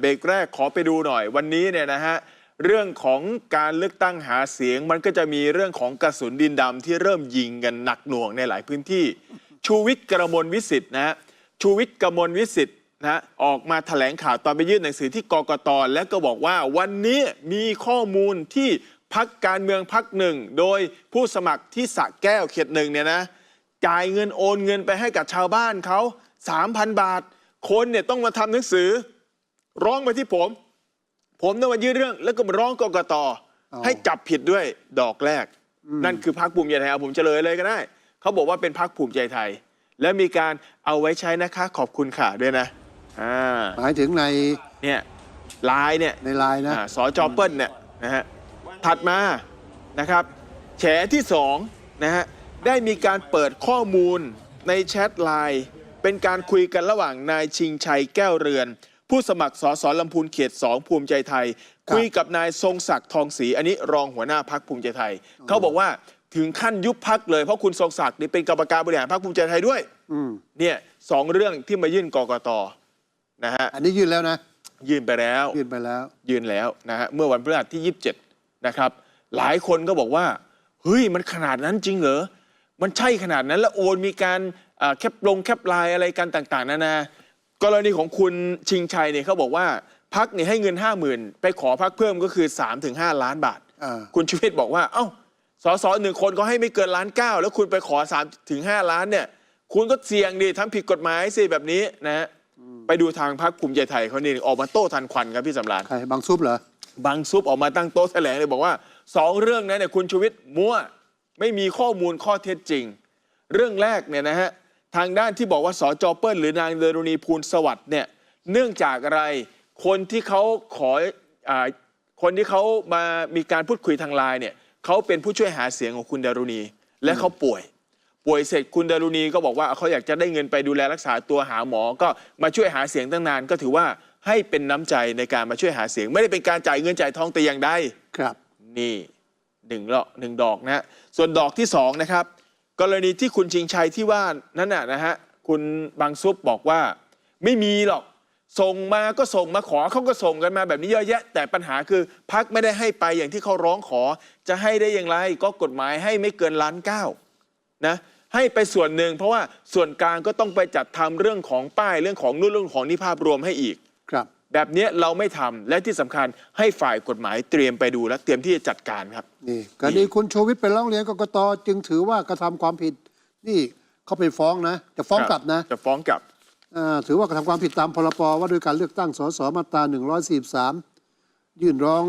เบรกแรกขอไปดูหน่อยวันนี้เนี่ยนะฮะเรื่องของการเลือกตั้งหาเสียง มันก็จะมีเรื่องของกระสุนดินดำที่เริ่มยิงกันหนักหน่วงในหลายพื้นที่ ชูวิทย์กระมวลวิสิทธ์นะฮะชูวิทย์กระมวลวิสิทธ์นะฮะออกมาแถลงข่าวตอนไปยื่นหนังสือที่กกตและก็บอกว่าวันนี้มีข้อมูลที่พักการเมืองพักหนึ่ง โดยผู้สมัครที่สระแก้วเขตหนึ่งเนี่ยนะจ่ายเงินโอนเงินไปให้กับชาวบ้านเขา3,000 บาท คนเนี่ยต้องมาทำหนังสือ ร้องไปที่ผม ผมต้องมายื่นเรื่อง แล้วก็มาร้องกกตอ๋อให้จับผิดด้วยดอกแรก นั่นคือพักภูมิใจไทยเอาผมเฉลยเลยก็ได้เขาบอกว่าเป็นพักภูมิใจไทย แล้วมีการเอาไว้ใช้นะคะ ขอบคุณค่ะด้วยนะอ่าหมายถึงในเนี่ยไลน์เนี่ยในไลน์นะอ่าสจเปิ้ลเนี่ยนะฮะถัดมานะครับ แฉที่สองนะฮะได้มีการเปิดข้อมูลในแชทไลน์เป็นการคุยกันระหว่างนายชิงชัยแก้วเรือน ผู้สมัครสสลำพูนเขต2ภูมิใจไทยครับคุยกับนายทรงศักดิ์ทองศรีอันนี้รองหัวหน้าพักภูมิใจไทย เขาบอกว่าถึงขั้นยุบพักเลยเพราะคุณทรงศักดิ์นี่เป็นกรรมการบริหารพักภูมิใจไทยด้วยอืมเนี่ยสองเรื่องที่มายื่นกกตนะฮะอันนี้ยื่นแล้วนะ ยื่นไปแล้ว ยื่นไปแล้ว ยืนแล้วนะฮะเมื่อวันพฤหัสที่ 27 นะครับ หลายคนก็บอกว่าเฮ้ยมันขนาดนั้นจริงเหรอมันใช่ขนาดนั้นแล้วโอนมีการอ่าแคปลงแคปไลน์อะไรกันต่าง ๆนานา กรณีของคุณชิงชัยเนี่ยเขาบอกว่าพักเนี่ยให้เงิน 50,000 ไปขอพักเพิ่มก็คือ3-5ล้านบาท อ่า คุณชูวิทย์บอกว่า เอ้าสสหนึ่งคนก็ให้ไม่เกินล้านเก้าแล้วคุณไปขอ3ถึง5ล้านเนี่ย คุณก็เสี่ยงดิทำผิดกฎหมายสิแบบนี้นะฮะไปดูทางพรรคภูมิใจไทยเขานี่ออกมาโต้ทันควันครับพี่สำราญ ใครบางซุปเหรอ บางซุปออกมาตั้งโต๊ะแถลงเลยบอกว่าสองเรื่องนั้นเนี่ยคุณชูวิทย์มั่วไม่มีข้อมูลข้อเท็จจริง เรื่องแรกเนี่ยนะฮะ ทางด้านที่บอกว่าสจเปิ้ลหรือนางเดรุณีภูลสวัสดิ์เนี่ยเนื่องจากอะไรคนที่เขาขออาคนที่เขามามีการพูดคุยทางไลน์เนี่ยเขาเป็นผู้ช่วยหาเสียงของคุณดารุณี และเขาป่วย ป่วยเสร็จคุณดารุณีก็บอกว่าเขาอยากจะได้เงินไปดูแลรักษาตัวหาหมอ ก็มาช่วยหาเสียงตั้งนาน ก็ถือว่าให้เป็นน้ำใจในการมาช่วยหาเสียง ไม่ได้เป็นการจ่ายเงินจ่ายทองแต่อย่างใดครับ นี่หนึ่งละหนึ่งดอกนะฮะส่วนดอกที่สองนะครับ กรณีที่คุณชิงชัยที่ว่านั่นน่ะนะฮะคุณบางซุปบอกว่าไม่มีหรอกส่งมาก็ส่งมาขอเขาก็ส่งกันมาแบบนี้เยอะแยะ แต่ปัญหาคือพักไม่ได้ให้ไปอย่างที่เขาร้องขอ จะให้ได้อย่างไรก็กฎหมายให้ไม่เกินล้านเก้านะให้ไปส่วนหนึ่งเพราะว่าส่วนกลางก็ต้องไปจัดทำเรื่องของป้ายเรื่องของนู่นเรื่องของนี่ภาพรวมให้อีกครับ แบบเนี้ยเราไม่ทำและที่สำคัญให้ฝ่ายกฎหมายเตรียมไปดูและเตรียมที่จะจัดการครับ นี่กรณีคุณชูวิทย์ไปร้องเรียนกกตจึงถือว่ากระทำความผิด นี่เขาไปฟ้องนะ จะฟ้องกลับนะจะฟ้องกลับ อ่าถือว่ากระทำความผิดตามพรบว่าด้วยการเลือกตั้งสสมาตรา143 ยื่นร้อง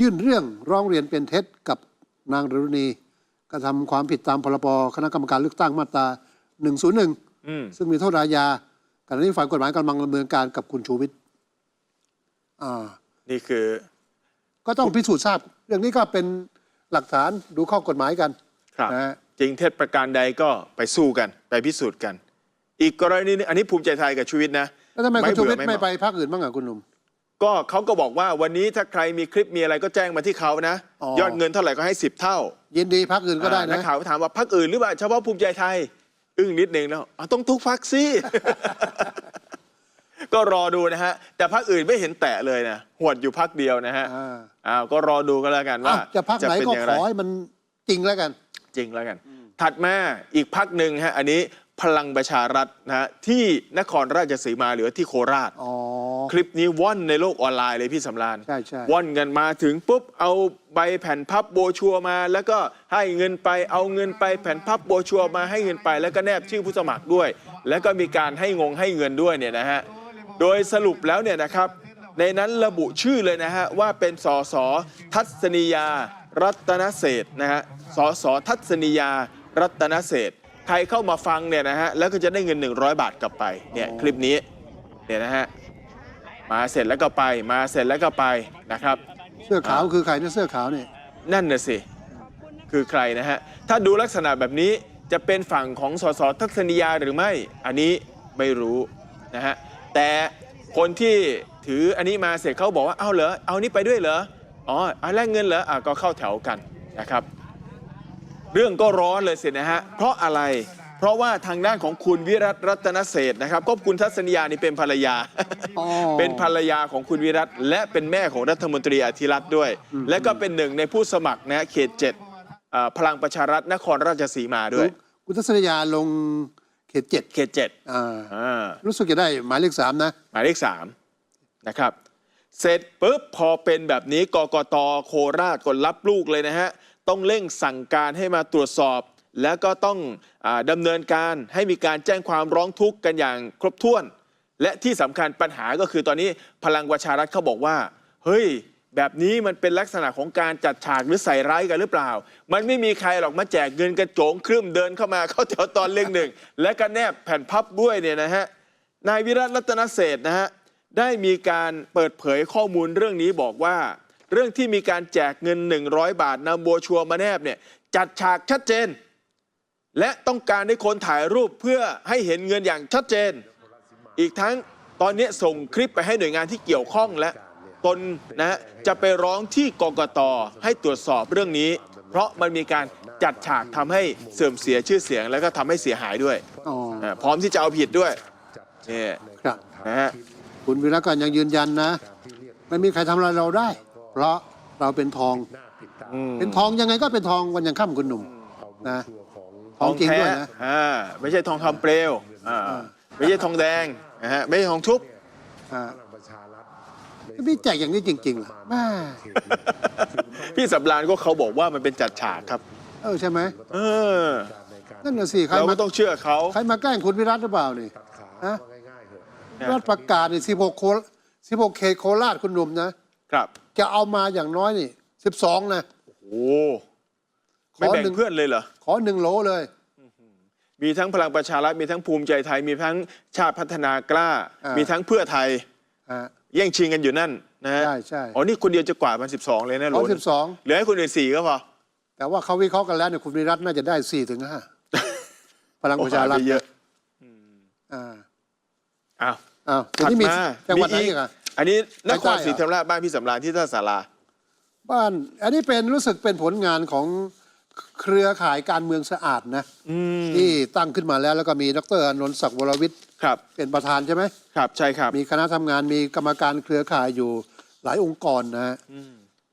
ยื่นเรื่องร้องเรียนเป็นเท็จกับนางดรุณีกระทำความผิดตามพรบคณะกรรมการเลือกตั้งมาตรา101 อืม ซึ่งมีโทษอาญาขณะนี้ฝ่ายกฎหมายกำลังดำเนินการกับคุณชูวิทย์ อ่านี่คือก็ต้องพิสูจน์ทราบเรื่องนี้ก็เป็นหลักฐานดูข้อกฎหมายกันครับ นะฮะจริงเท็จประการใดก็ไปสู้กัน ไปพิสูจน์กัน อีกกรณีหนึงอันนี้ภูมิใจไทยกับชูวิทย์นะแล้วทำไมคุณชูวิทย์เบื่อไม่เหไปมาะพรรคอื่นบ้างอะคุณหนุ่ม ก็เขาก็บอกว่าวันนี้ถ้าใครมีคลิปมีอะไรก็แจ้งมาที่เขานะ อ๋อ ยอดเงินเท่าไหร่ก็ให้สิบเท่า ยินดีพรรคอื่นก็ได้อ่านะ นักข่าวก็ถามว่าพักอื่นหรือเปล่าเฉพาะภูมิใจไทย อึ้งนิดนึงแล้วอ๋อต้องทุกพักสิ ก็รอดูนะฮะ แต่พักอื่นไม่เห็นแตะเลยนะหวดอยู่พักเดียวนะฮะอ่า อ้าวก็รอดูกันแล้วกันว่าอ้าวจะพักไหนเป็นก็อย่างขไร อให้มันจริงแล้วกัน จริงแล้วกัน ถัดมาอีกพักหนึ่งฮะอันนี้พลังประชารัฐนะฮะที่นครราชสีมาหรือที่โคราช อ๋อ คลิปนี้ว่อนในโลกออนไลน์เลยพี่สำราญใช่ใช่ ว่อนกันมาถึงปุ๊บเอาใบแผ่นพับโบชัวร์มา แล้วก็ให้เงินไปเอาเงินไปแผ่นพับโบชัวร์มาให้เงินไป แล้วก็แนบชื่อผู้สมัครด้วย แล้วก็มีการให้งงให้เงินด้วยเนี่ยนะฮะ โดยสรุปแล้วเนี่ยนะครับ ในนั้นระบุชื่อเลยนะฮะว่าเป็นสสทัศนียา รัตนเศรษฐ์นะฮะสสทัศนียา รัตนเศรษฐ์ใครเข้ามาฟังเนี่ยนะฮะแล้วก็จะได้เงิน 100 บาทกลับไปเนี่ยคลิปนี้เนี่ยนะฮะมาเสร็จแล้วก็ไปมาเสร็จแล้วก็ไปนะครับ เสื้อขาวคือใครเนี่ยเสื้อขาวเนี่ยนั่นน่ะสิคือใครนะฮะถ้าดูลักษณะแบบนี้จะเป็นฝั่งของสสทัศนียาหรือไม่ อันนี้ไม่รู้นะฮะ แต่คนที่ถืออันนี้มาเสร็จเขาบอกว่าเอาเหรอเอานี่ไปด้วยเหรออ๋อเอาแลกเงินเหรออะก็เข้าแถวกันนะครับ เรื่องก็ร้อนเลยสินะฮะเพราะอะไรเพเพราะว่าทางด้านของคุณวิรัตรัตนเศรษฐ์นะครับก็คุณทัศนียานี่เป็นภรรยาอ๋อเป็นภรรยาของคุณวิรัตและเป็นแม่ของรัฐมนตรีอธิรัตน์ด้วย และก็เป็นหนึ่งในผู้สมัครนะเขตเจ็ดอ่าพลังประชารัฐนครราชสีมาด้วย คุณทัศนยาลง เขตเจ็ดเขตเจ็ดอ่าอ่ารู้สึกจะได้หมายเลขสามนะ หมายเลขสามนะครับ เสร็จปุ๊บพอเป็นแบบนี้กกตโคราชก็รับลูกเลยนะฮะ ต้องเร่งสั่งการให้มาตรวจสอบ แล้วก็ต้องอาดำเนินการให้มีการแจ้งความร้องทุกข์กันอย่างครบถ้วน และที่สำคัญปัญหาก็คือตอนนี้พลังประชารัฐเขาบอกว่า เฮ้ย แบบนี้มันเป็นลักษณะของการจัดฉากหรือใส่ร้ายกันหรือเปล่า มันไม่มีใครหรอกมาแจกเงินกระโจงครึ่มเดินเข้ามาเข้าแถวตอนเรื่องหนึ่ง และก็แนบแผ่นพับด้วยเนี่ยนะฮะนายวิรัตรัตนเศษนะฮะได้มีการเปิดเผยข้อมูลเรื่องนี้บอกว่า เรื่องที่มีการแจกเงิน 100 บาทนำโบวชัวมาแนบเนี่ยจัดฉากชัดเจน และต้องการให้คนถ่ายรูปเพื่อให้เห็นเงินอย่างชัดเจน อีกทั้งตอนนี้ส่งคลิปไปให้หน่วยงานที่เกี่ยวข้องและ ตนนะฮะจะไปร้องที่กกตให้ตรวจสอบเรื่องนี้ เพราะมันมีการจัดฉากทำให้เสื่อมเสียชื่อเสียง แล้วก็ทำให้เสียหายด้วยอ๋ออ่าพร้อมที่จะเอาผิดด้วยนี่ครับ นะฮะคุณวิระก็ยังยืนยันนะ ไม่มีใครทำอะไรเราได้ เพราะเราเป็นทอง อืมเป็นทองยังไงก็เป็นทองวันยังค่ำคุณหนุ่มนะทองจริงด้วยนะแท้อ่าไม่ใช่ทองคำเปลวอ่าไม่ใช่ทองแดงนะฮะไม่ใช่ทองทุบ อ่า พี่แจกอย่างนี้จริงๆเหรอแม่พี่สำรานก็เขาบอกว่ามันเป็นจัดฉากครับ เออใช่ไหมเออนั่นน่ะสิใครเรามาก็ต้องเชื่อเขา ใครมาแกล้งคุณวิรัตหรือเปล่านี่ฮะวิรัตประกาศนี่16โค16เขตโคราชคุณหนุ่มนะครับ จะเอามาอย่างน้อยนี่12นะ โอ้ไม่แบ่งขอหนึ่ง เพื่อนเลยเหรอ ขอหนึ่งโหลเลย มีทั้งพลังประชารัฐมีทั้งภูมิใจไทย มีทั้งชาติพัฒนากล้า อ่ามี มีทั้งเพื่อไทย ฮะ แย่งชิงกันอยู่นั่นนะฮะใช่ใช่ อ๋อนี่คนเดียวจะกวาดมัน 12 เลยนะโหลขอนึง12เหลือให้คนอื่นสี่ก็พอ แต่ว่าเขาวิเคราะห์กันแล้วเนี่ยคุณวิรัตน่าจะได้4ถึง5พลังประชารัฐโอ้หยไปเยอะอ่าอ้าวอ้าวทีถัดนี้มีมาจังหวัดไหนมีอีกอะ อันนี้นครใกล้ๆศรีธรรมราชบ้านพี่สำราญที่ท่าสาราบ้าน อันนี้เป็นรู้สึกเป็นผลงานของเครือข่ายการเมืองสะอาดนะ อืม ที่ตั้งขึ้นมาแล้วแล้วก็มีดรอนนท์ศักดิ์วรวิทย์ ครับเป็นประธานใช่ไหมครับใช่ครับมีคณะทำงานมีกรรมการเครือข่ายอยู่หลายองค์กรนะฮะ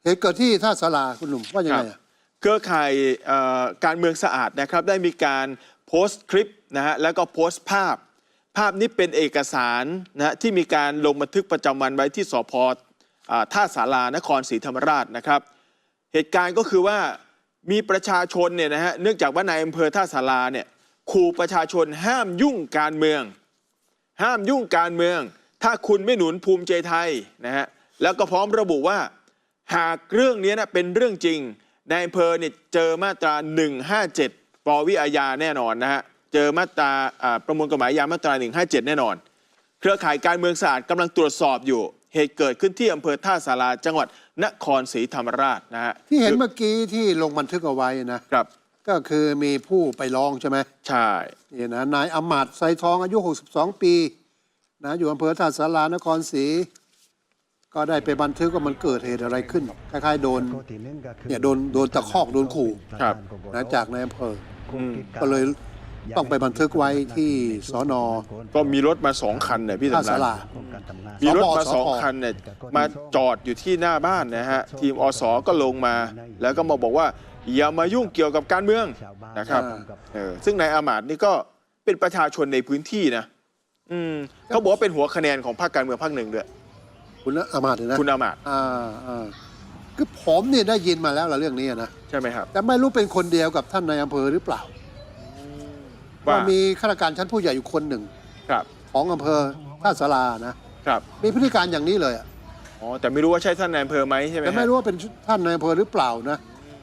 เหตุเกิดที่ท่าสาราคุณหนุ่มว่ายังไงครัอะบเครือข่ายเอ่อการเมืองสะอาดนะครับ ได้มีการโพสต์คลิปนะฮะแล้วก็โพสต์ภาพ ภาพนี้เป็นเอกสารนะฮะที่มีการลงบันทึกประจำวันไว้ที่สพอ่าท่าสารานครศรีธรรมราชนะครับ เหตุการณ์ก็คือว่ามีประชาชนเนี่ยนะฮะเนื่องจากว่านายอำเภอท่าสาราเนี่ยขู่ประชาชนห้ามยุ่งการเมือง ห้ามยุ่งการเมือง ถ้าคุณไม่หนุนภูมิใจไทยนะฮะแล้วก็พร้อมระบุว่า หากเรื่องนี้นะเป็นเรื่องจริงนายอำเภอเนี่ยเจอมาตรา 157 ปวิอาญาแน่นอนนะฮะเจอมาตราอ่าประมวลกฎหมายอาญามาตรา 157 แน่นอน เครือข่ายการเมืองสะอาดกำลังตรวจสอบอยู่เหตุเกิดขึ้นที่อำเภอท่าสาราจังหวัดนครศรีธรรมราชนะฮะที่เห็นเมื่อกี้ที่ลงบันทึกเอาไว้นะครับ ก็คือมีผู้ไปร้องใช่ไหมใช่ นี่นะนายอำมาตย์ไซทองอายุ 62 ปีนะอยู่อำเภอท่าสารานครศรีก็ได้ไปบันทึกว่ามันเกิดเหตุอะไรขึ้นคล้ายๆโดนเนี่ยโดนโดนตะคอกโดนขู่ครับ นะจากนายอำเภออืม ก็เลยต้องไปบันทึกไว้ที่สอนอ ก็มีรถมาสองคันเนี่ยพี่ท่าสำสาราราญมีรถมาสพสองคันเนี่ยมาจอดอยู่ที่หน้าบ้านนะฮะ ทีมอสก็ลงมา แล้วก็มาบอกว่า อย่ามายุ่งเกี่ยวกับการเมืองนะครับเออซึ่งนายอามาตย์นี่ก็เป็นประชาชนในพื้นที่นะอืมเขาบอกว่าเป็นหัวคะแนนของพรรคการเมืองพรรคหนึ่งด้วยคุณอามาตย์เนี่ยนะคุณอามาตย์อ่าอ่าคือผมเนี่ยได้ยินมาแล้วละเรื่องนี้นะใช่ไหมครับแต่ไม่รู้เป็นคนเดียวกับท่านนายอำเภอหรือเปล่าว่าว่ามีข้าราชการชั้นผู้ใหญ่อยู่คนหนึ่งครับ ของอำเภอท่าสารานะครับมีพฤติการอย่างนี้เลยอะอ๋อแต่ไม่รู้ว่าใช่ท่านนายอำเภอไหมใช่ไหมแต่ฮะไม่รู้ว่าเป็นท่านนายอำเภอหรือเปล่านะ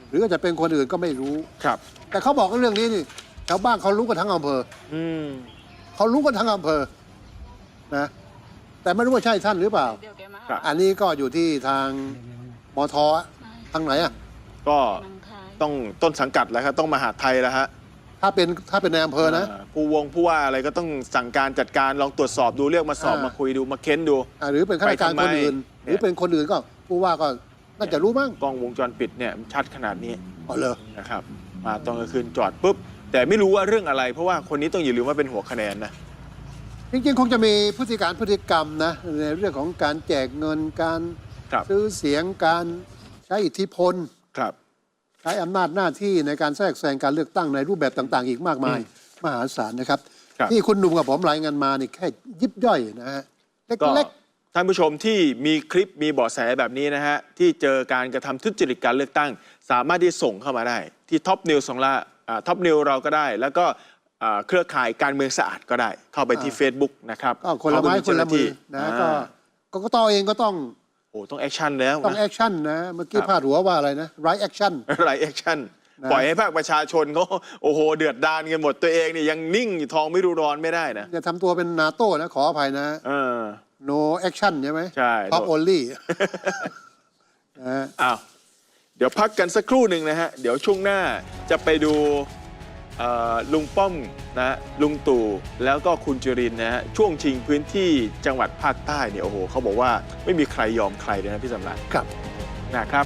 หรืออาจจะเป็นคนอื่นก็ไม่รู้ ครับ แต่เขาบอกว่าเรื่องนี้นี่ชาวบ้านเขารู้กันทั้งอำเภออืม เขารู้กันทั้งอำเภอนะ แต่ไม่รู้ว่าใช่ท่านหรือเปล่า เดี๋ยวแกมาครับอันนี้ก็อยู่ที่ทางมทอะทางไหนอะก็นังคาย ต้องต้นสังกัดแล้วครับ ต้องมหาดไทยแล้วฮะถ้าเป็นถ้าเป็นนายอำเภอนะาผู้วงผู้ว่าอะไรก็ต้องสั่งการจัดการลองตรวจสอบดูเรียกมาสอบอ่าม มาคุยดูมาเค้นดู อ่าหรือเป็นข้าราชการไปทำไมคนอื่น หรือเป็นคนอื่นก็ผู้ว่าก็ น่าจะรู้มั้งกล้องวงจรปิดเนี่ยมันชัดขนาดนี้อ๋อเลยนะครับ มาตอนกลางคืนจอดปุ๊บแต่แต่ไม่รู้ว่าเรื่องอะไร เพราะว่าคนนี้ต้องอย่าลืมว่าเป็นหัวคะแนนนะจริงๆ คงจะมีพฤติการพฤติกรรมนะในเรื่องของการแจกเงินการครับซื้อเสียงการใช้อิทธิพลครับ ใช้อำนาจหน้าที่ในการแทรกแซงการเลือกตั้งในรูปแบบต่าง ๆ อีกมากมาย มหาศาลนะครับครับที่คุณหนุ่มกับผมรายงานมานี่แค่ยิบย่อยนะฮะก็เล็ก ท่านผู้ชมที่มีคลิปมีเบาะแสแบบนี้นะฮะ ที่เจอการกระทำทุจริตการเลือกตั้ง สามารถที่ส่งเข้ามาได้ ที่ท็อปนิวสองละท็อปนิวเราก็ได้ แล้วก็อ่าเครือข่ายการเมืองสะอาดก็ได้ เข้าไปที่ Facebook นะครับๆก็คนละไม้เขาคนละมือเจ้าหนะน้าที่ก็อ่ากกตเองก็ต้องโอ้ต้องแอคชั่นแล้วต้องนะแอคชั่นนะเมื่อกี้ครับพาดหัวว่าอะไรนะไรแอคชั่นไรแอคชั่นนะปล่อยให้ภาคประชาชนเขาโอ้โห เดือดดานกันหมดตัวเองนี่ยังนิ่งอยู่ทองไม่รู้ร้อนไม่ได้นะอย่าทำตัวเป็นนาโต้นะขออภัยนะเออ no action ใช่ไหม ใช่ top no only นะฮะ อ้าวเดี๋ยวพักกันสักครู่หนึ่งนะฮะ เดี๋ยวช่วงหน้าจะไปดูเอ่อลุงป้อมนะฮะลุงตู่แล้วก็คุณจุรินทร์นะฮะช่วงชิงพื้นที่จังหวัดภาคใต้เนี่ยโอ้โหเขาบอกว่าไม่มีใครยอมใครเลยนะพี่สำรันครับ นะครับ